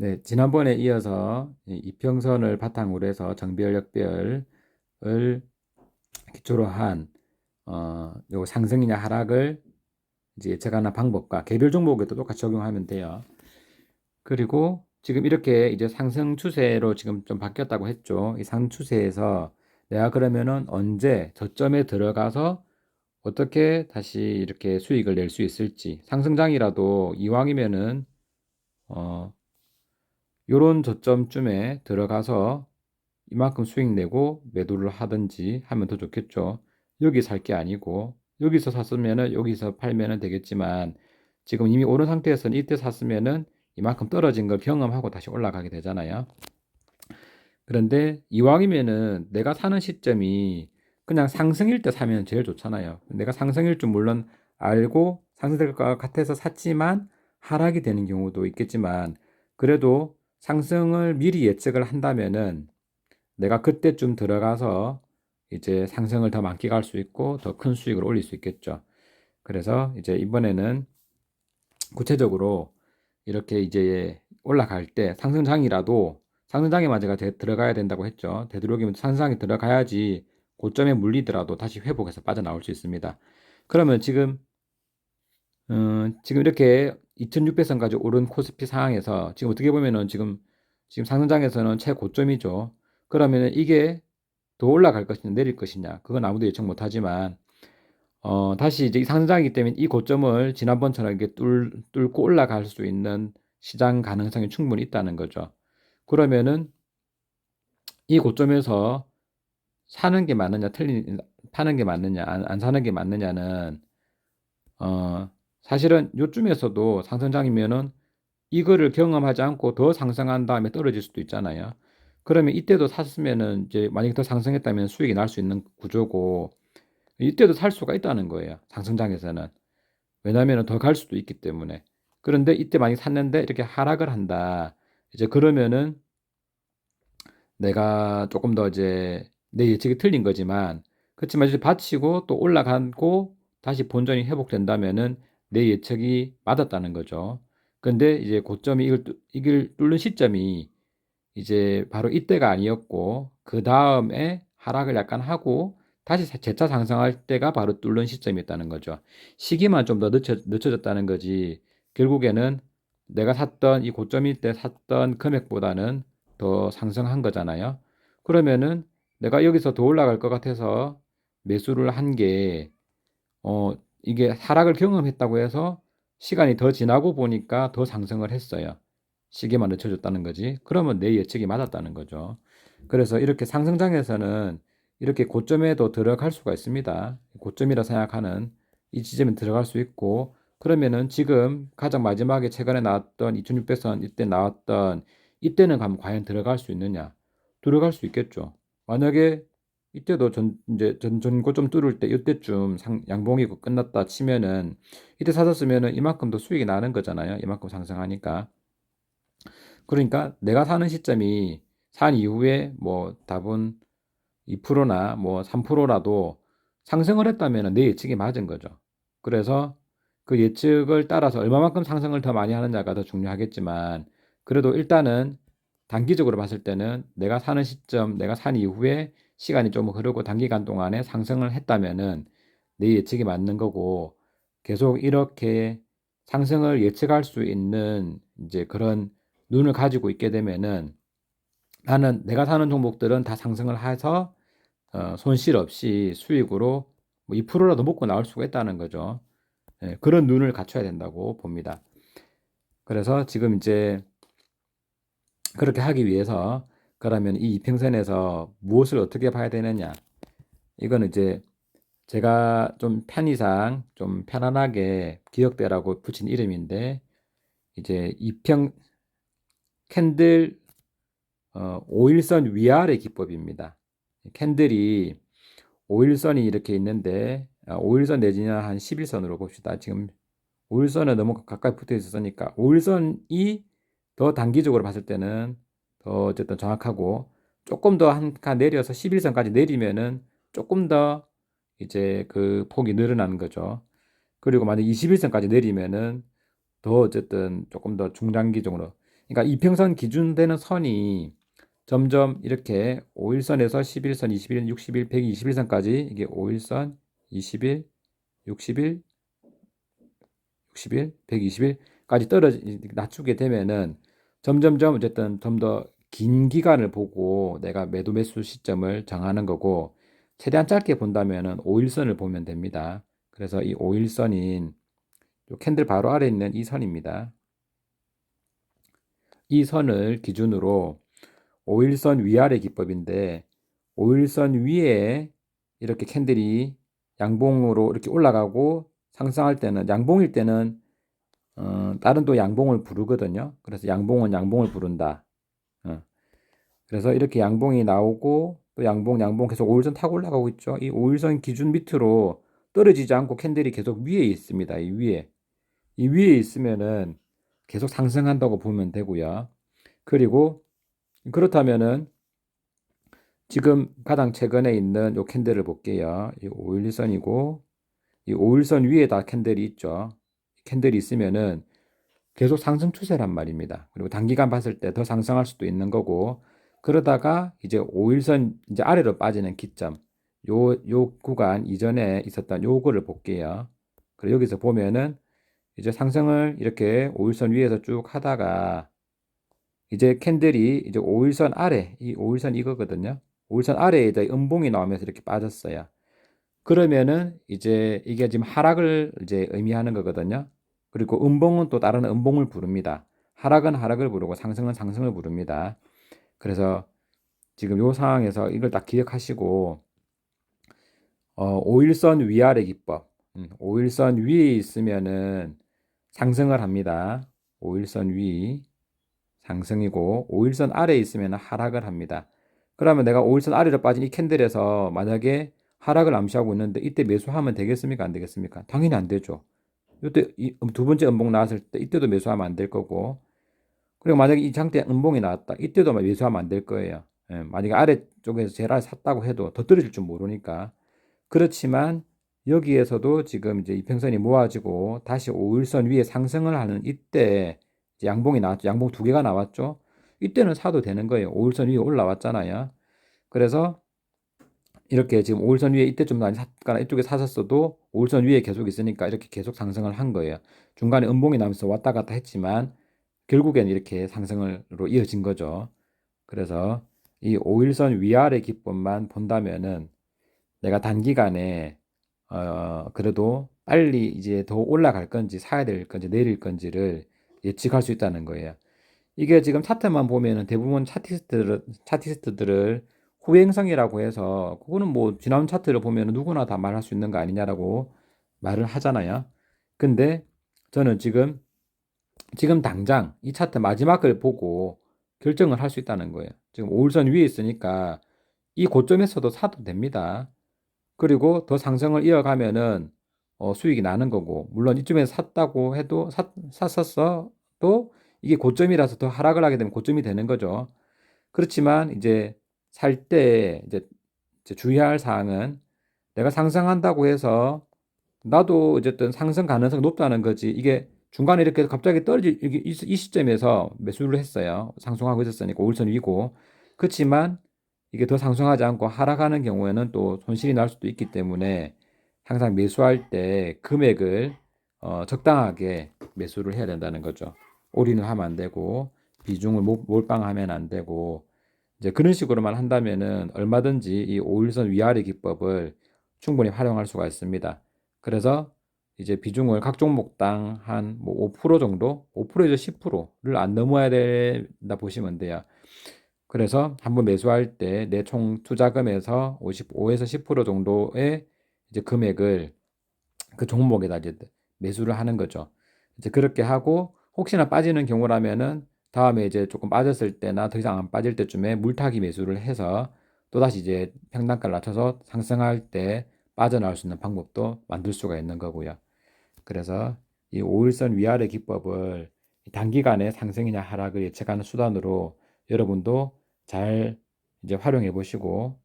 네, 지난번에 이어서 이 이평선을 바탕으로 해서 정비열 역별을 기초로 한 어, 요 상승이냐 하락을 이제 예측하는 방법과 개별 종목에도 똑같이 적용하면 돼요. 그리고 지금 이렇게 이제 상승 추세로 지금 좀 바뀌었다고 했죠. 이 상승 추세에서 내가 그러면은 언제 저점에 들어가서 어떻게 다시 이렇게 수익을 낼 수 있을지 상승장이라도 이왕이면은 어 요런 저점쯤에 들어가서 이만큼 수익 내고 매도를 하든지 하면 더 좋겠죠. 여기 살 게 아니고 여기서 샀으면은 여기서 팔면은 되겠지만 지금 이미 오른 상태에서는 이때 샀으면은 이만큼 떨어진 걸 경험하고 다시 올라가게 되잖아요. 그런데 이왕이면은 내가 사는 시점이 그냥 상승일 때 사면 제일 좋잖아요. 내가 상승일 줄 물론 알고 상승될 것 같아서 샀지만 하락이 되는 경우도 있겠지만 그래도 상승을 미리 예측을 한다면은 내가 그때쯤 들어가서 이제 상승을 더 만끽할 수 있고 더 큰 수익을 올릴 수 있겠죠. 그래서 이제 이번에는 구체적으로 이렇게 이제 올라갈 때 상승장이라도 상승장에만 제가 들어가야 된다고 했죠. 되도록이면 상승장에 들어가야지 고점에 물리더라도 다시 회복해서 빠져나올 수 있습니다. 그러면 지금 음, 지금 이렇게 2600선까지 오른 코스피 상황에서 지금 어떻게 보면은 지금 지금 상승장에서는 최고점이죠. 그러면은 이게 더 올라갈 것이냐 내릴 것이냐 그건 아무도 예측 못하지만 어, 다시 이제 상승장이기 때문에 이 고점을 지난번처럼 이렇게 뚫, 뚫고 올라갈 수 있는 시장 가능성이 충분히 있다는 거죠. 그러면은 이 고점에서 사는 게 맞느냐 틀린 파는 게 맞느냐 안, 안 사는 게 맞느냐는 어 사실은 요쯤에서도 상승장이면은 이거를 경험하지 않고 더 상승한 다음에 떨어질 수도 있잖아요. 그러면 이때도 샀으면은 이제 만약에 더 상승했다면 수익이 날 수 있는 구조고 이때도 살 수가 있다는 거예요. 상승장에서는. 왜냐하면 더 갈 수도 있기 때문에. 그런데 이때 많이 샀는데 이렇게 하락을 한다. 이제 그러면은 내가 조금 더 이제 내 예측이 틀린 거지만 그렇지만 이제 받치고 또 올라가고 다시 본전이 회복된다면은 내 예측이 맞았다는 거죠. 근데 이제 고점이 이걸, 이걸 뚫는 시점이 이제 바로 이때가 아니었고 그 다음에 하락을 약간 하고 다시 재차 상승할 때가 바로 뚫는 시점이었다는 거죠. 시기만 좀 더 늦춰, 늦춰졌다는 거지 결국에는 내가 샀던 이 고점일 때 샀던 금액보다는 더 상승한 거잖아요. 그러면은 내가 여기서 더 올라갈 것 같아서 매수를 한 게, 어, 이게 하락을 경험했다고 해서 시간이 더 지나고 보니까 더 상승을 했어요. 시계만 늦춰줬다는 거지. 그러면 내 예측이 맞았다는 거죠. 그래서 이렇게 상승장에서는 이렇게 고점에도 들어갈 수가 있습니다. 고점이라 생각하는 이 지점에 들어갈 수 있고 그러면은 지금 가장 마지막에 최근에 나왔던 2600선 이때 나왔던 이때는 과연 들어갈 수 있느냐? 들어갈 수 있겠죠. 만약에 이때도 전 이제 전 전고점 뚫을 때 이때쯤 상, 양봉이 끝났다 치면은 이때 사셨으면은 이만큼 더 수익이 나는 거잖아요. 이만큼 상승하니까. 그러니까 내가 사는 시점이 산 이후에 뭐 답은 2%나 뭐 3%라도 상승을 했다면 내 예측이 맞은 거죠. 그래서 그 예측을 따라서 얼마만큼 상승을 더 많이 하느냐가 더 중요하겠지만 그래도 일단은 단기적으로 봤을 때는 내가 사는 시점, 내가 산 이후에 시간이 좀 흐르고 단기간 동안에 상승을 했다면은 내 예측이 맞는 거고 계속 이렇게 상승을 예측할 수 있는 이제 그런 눈을 가지고 있게 되면은 나는 내가 사는 종목들은 다 상승을 해서 어, 손실 없이 수익으로 뭐 2%라도 먹고 나올 수가 있다는 거죠. 예, 그런 눈을 갖춰야 된다고 봅니다. 그래서 지금 이제 그렇게 하기 위해서 그러면 이 이평선에서 무엇을 어떻게 봐야 되느냐? 이거는 이제 제가 좀 편의상 좀 편안하게 기억대라고 붙인 이름인데 이제 이평 캔들 어, 5일선 위아래 기법입니다. 캔들이 5일선이 이렇게 있는데 5일선 아, 내지는 한 11선으로 봅시다. 지금 5일선에 너무 가까이 붙어 있었으니까 5일선이 더 단기적으로 봤을 때는 더 어쨌든 정확하고 조금 더 한 칸 내려서 11선까지 내리면은 조금 더 이제 그 폭이 늘어나는 거죠. 그리고 만약 21선까지 내리면은 더 어쨌든 조금 더 중장기적으로 그러니까 이평선 기준 되는 선이 점점 이렇게 5일선에서 11선, 21, 60일, 121선까지 이게 5일선, 20일, 60일, 60일, 120일까지 떨어지 낮추게 되면은 점점점 어쨌든 좀 더 긴 기간을 보고 내가 매도 매수 시점을 정하는 거고 최대한 짧게 본다면은 5일선을 보면 됩니다. 그래서 이 5일선인 요 캔들 바로 아래 있는 이 선입니다. 이 선을 기준으로 5일선 위아래 기법인데 5일선 위에 이렇게 캔들이 양봉으로 이렇게 올라가고 상승할 때는 양봉일 때는 어, 다른 또 양봉을 부르거든요. 그래서 양봉은 양봉을 부른다. 어. 그래서 이렇게 양봉이 나오고 또 양봉 양봉 계속 5일선 타고 올라가고 있죠. 이 5일선 기준 밑으로 떨어지지 않고 캔들이 계속 위에 있습니다. 이 위에 이 위에 있으면은 계속 상승한다고 보면 되고요. 그리고 그렇다면은 지금 가장 최근에 있는 요 캔들을 볼게요. 이 5일선이고 이 5일선 위에 다 캔들이 있죠. 캔들이 있으면은 계속 상승 추세란 말입니다. 그리고 단기간 봤을 때 더 상승할 수도 있는 거고 그러다가 이제 5일선 이제 아래로 빠지는 기점 요 요 구간 이전에 있었던 요거를 볼게요. 그리고 여기서 보면은 이제 상승을 이렇게 5일선 위에서 쭉 하다가 이제 캔들이 이제 5일선 아래 이 5일선 이거거든요. 5일선 아래에 이제 음봉이 나오면서 이렇게 빠졌어요. 그러면은 이제 이게 지금 하락을 이제 의미하는 거거든요. 그리고 음봉은 또 다른 음봉을 부릅니다. 하락은 하락을 부르고 상승은 상승을 부릅니다. 그래서 지금 요 상황에서 이걸 딱 기억하시고 어, 5일선 위아래 기법. 음, 5일선 위에 있으면은 상승을 합니다. 5일선 위 상승이고 5일선 아래에 있으면 하락을 합니다. 그러면 내가 5일선 아래로 빠진 이 캔들에서 만약에 하락을 암시하고 있는데 이때 매수하면 되겠습니까? 안 되겠습니까? 당연히 안 되죠. 이때 두 번째 음봉 나왔을 때 이때도 매수하면 안 될 거고 그리고 만약에 이 상태 음봉이 나왔다 이때도 매수하면 안 될 거예요. 예, 만약에 아래쪽에서 아래 샀다고 해도 더 떨어질 줄 모르니까 그렇지만 여기에서도 지금 이제 이평선이 모아지고 다시 5일선 위에 상승을 하는 이때 양봉이 나왔죠. 양봉 두 개가 나왔죠. 이때는 사도 되는 거예요. 5일선 위에 올라왔잖아요. 그래서 이렇게 지금 5일선 위에 이때 좀 많이 샀거나 이쪽에 사셨어도 5일선 위에 계속 있으니까 이렇게 계속 상승을 한 거예요. 중간에 음봉이 나면서 왔다 갔다 했지만 결국엔 이렇게 상승으로 이어진 거죠. 그래서 이 5일선 위아래 기법만 본다면은 내가 단기간에 어 그래도 빨리 이제 더 올라갈 건지 사야 될 건지 내릴 건지를 예측할 수 있다는 거예요. 이게 지금 차트만 보면은 대부분 차티스트들, 차티스트들을 후행성이라고 해서 그거는 뭐 지난 차트를 보면 누구나 다 말할 수 있는 거 아니냐라고 말을 하잖아요. 근데 저는 지금 지금 당장 이 차트 마지막을 보고 결정을 할 수 있다는 거예요. 지금 5일선 위에 있으니까 이 고점에서도 사도 됩니다. 그리고 더 상승을 이어가면은 어, 수익이 나는 거고 물론 이쯤에서 샀다고 해도 샀, 샀었어 또 이게 고점이라서 더 하락을 하게 되면 고점이 되는 거죠. 그렇지만 이제 살 때 이제, 주의할 사항은 내가 상승한다고 해서 나도 어쨌든 상승 가능성이 높다는 거지. 이게 중간에 이렇게 갑자기 떨어질 이, 이 시점에서 매수를 했어요. 상승하고 있었으니까 5일선 위고. 그렇지만 이게 더 상승하지 않고 하락하는 경우에는 또 손실이 날 수도 있기 때문에 항상 매수할 때 금액을 어, 적당하게 매수를 해야 된다는 거죠. 올인을 하면 안 되고 비중을 몰빵하면 안 되고 이제 그런 식으로만 한다면은 얼마든지 이 5일선 위아래 기법을 충분히 활용할 수가 있습니다. 그래서 이제 비중을 각 종목당 한5% 정도, 5%에서 10%를 안 넘어야 된다 보시면 돼요. 그래서 한번 매수할 때 내 총 투자금에서 55에서 10% 정도의 이제 금액을 그 종목에다 이제 매수를 하는 거죠. 이제 그렇게 하고 혹시나 빠지는 경우라면은 다음에 이제 조금 빠졌을 때나 더 이상 안 빠질 때쯤에 물타기 매수를 해서 또다시 이제 평단가를 낮춰서 상승할 때 빠져나올 수 있는 방법도 만들 수가 있는 거고요. 그래서 이 5일선 위아래 기법을 단기간에 상승이냐 하락을 예측하는 수단으로 여러분도 잘 이제 활용해 보시고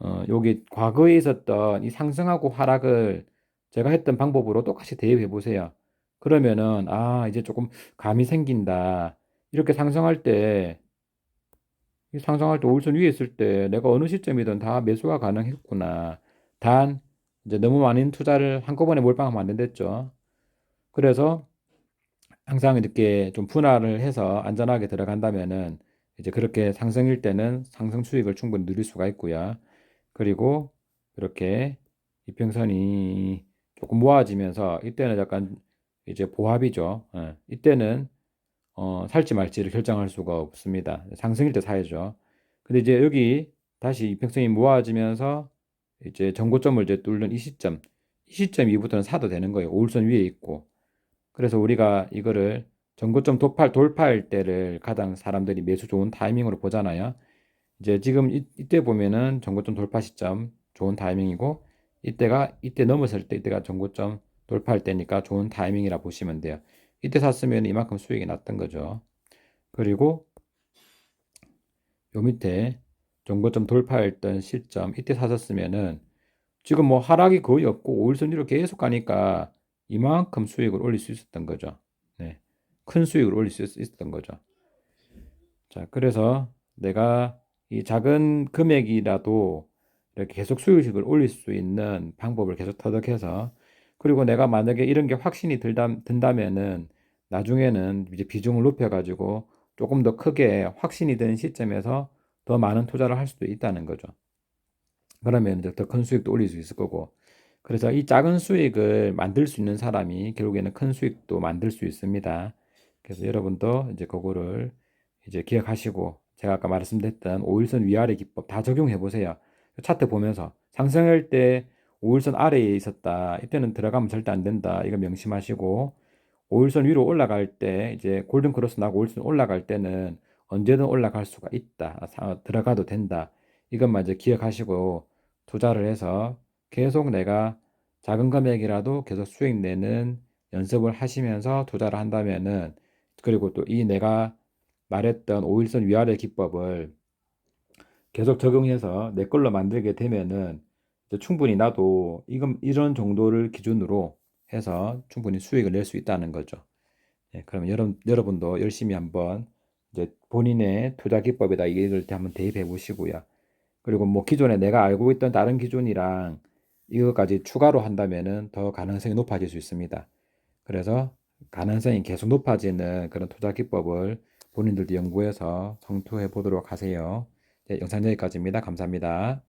어, 여기 과거에 있었던 이 상승하고 하락을 제가 했던 방법으로 똑같이 대입해 보세요. 그러면은 아 이제 조금 감이 생긴다. 이렇게 상승할 때, 이 상승할 때 오일선 위에 있을 때 내가 어느 시점이든 다 매수가 가능했구나. 단, 이제 너무 많은 투자를 한꺼번에 몰빵하면 안 된댔죠. 그래서 항상 이렇게 좀 분할을 해서 안전하게 들어간다면은 이제 그렇게 상승일 때는 상승 수익을 충분히 누릴 수가 있고요. 그리고 이렇게 이평선이 조금 모아지면서 이때는 약간 이제 보합이죠. 예, 이때는 어, 살지 말지를 결정할 수가 없습니다. 상승일 때 사야죠. 근데 이제 여기 다시 이평선이 모아지면서 이제 전고점을 이제 뚫는 이 시점, 이 시점 이후부터는 사도 되는 거예요. 오일선 위에 있고. 그래서 우리가 이거를 전고점 돌파, 돌파할 때를 가장 사람들이 매수 좋은 타이밍으로 보잖아요. 이제 지금 이, 이때 보면은 전고점 돌파 시점 좋은 타이밍이고 이때가 이때 넘었을 때 이때가 전고점 돌파할 때니까 좋은 타이밍이라 보시면 돼요. 이때 샀으면 이만큼 수익이 났던 거죠. 그리고 요 밑에 전고점 돌파했던 시점 이때 사셨으면은 지금 뭐 하락이 거의 없고 오일선 위로 계속 가니까 이만큼 수익을 올릴 수 있었던 거죠. 네. 큰 수익을 올릴 수 있- 있었던 거죠. 자, 그래서 내가 이 작은 금액이라도 이렇게 계속 수익을 올릴 수 있는 방법을 계속 터득해서 그리고 내가 만약에 이런 게 확신이 든다면은 나중에는 이제 비중을 높여가지고 조금 더 크게 확신이 든 시점에서 더 많은 투자를 할 수도 있다는 거죠. 그러면 이제 더 큰 수익도 올릴 수 있을 거고. 그래서 이 작은 수익을 만들 수 있는 사람이 결국에는 큰 수익도 만들 수 있습니다. 그래서 여러분도 이제 그거를 이제 기억하시고 제가 아까 말씀드렸던 5일선 위아래 기법 다 적용해 보세요. 차트 보면서 상승할 때 5일선 아래에 있었다. 이때는 들어가면 절대 안 된다. 이거 명심하시고 5일선 위로 올라갈 때 이제 골든 크로스 나고 5일선 올라갈 때는 언제든 올라갈 수가 있다. 사- 들어가도 된다. 이것만 이제 기억하시고 투자를 해서 계속 내가 작은 금액이라도 계속 수익 내는 연습을 하시면서 투자를 한다면은 그리고 또 이 내가 말했던 5일선 위아래 기법을 계속 적용해서 내 걸로 만들게 되면은 충분히 나도 이건 이런 정도를 기준으로 해서 충분히 수익을 낼 수 있다는 거죠. 예, 그러면 여러분, 여러분도 열심히 한번 이제 본인의 투자 기법에다 이걸 한번 대입해 보시고요. 그리고 뭐 기존에 내가 알고 있던 다른 기준이랑 이거까지 추가로 한다면은 더 가능성이 높아질 수 있습니다. 그래서 가능성이 계속 높아지는 그런 투자 기법을 본인들도 연구해서 성투해 보도록 하세요. 네, 영상 여기까지입니다. 감사합니다.